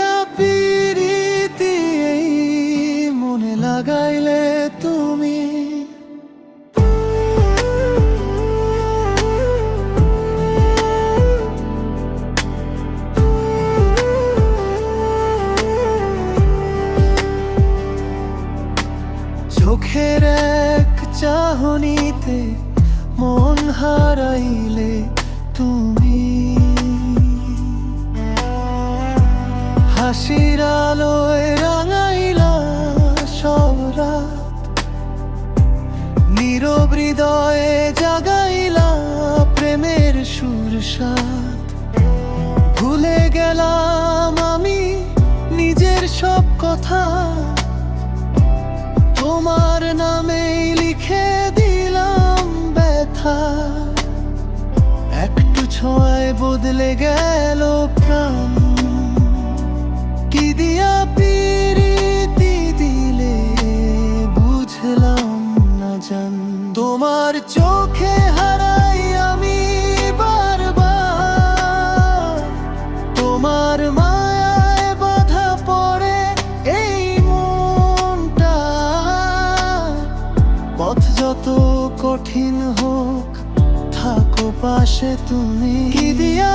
দিয়া পিরিতি মনে লাগাইলে তুমি। চোখের এক চাহনিতে মন হারাইল হাসির আলোয় রাঙাইলা সব রাত। নীরব হৃদয়ে জাগাইলা প্রেমের সুর সাত। ভুলে গেলাম আমি নিজের সব কথা। তোমার নামে লিখে দিলাম ব্যথা। একটু ছোঁয়ায় বদলে গেল প্রাণ। চোখে হারাই আমি বারবার। তোমার পড়ে এই মনটা। যত কঠিন হোক, থাকো পাশে তুমি। দিয়া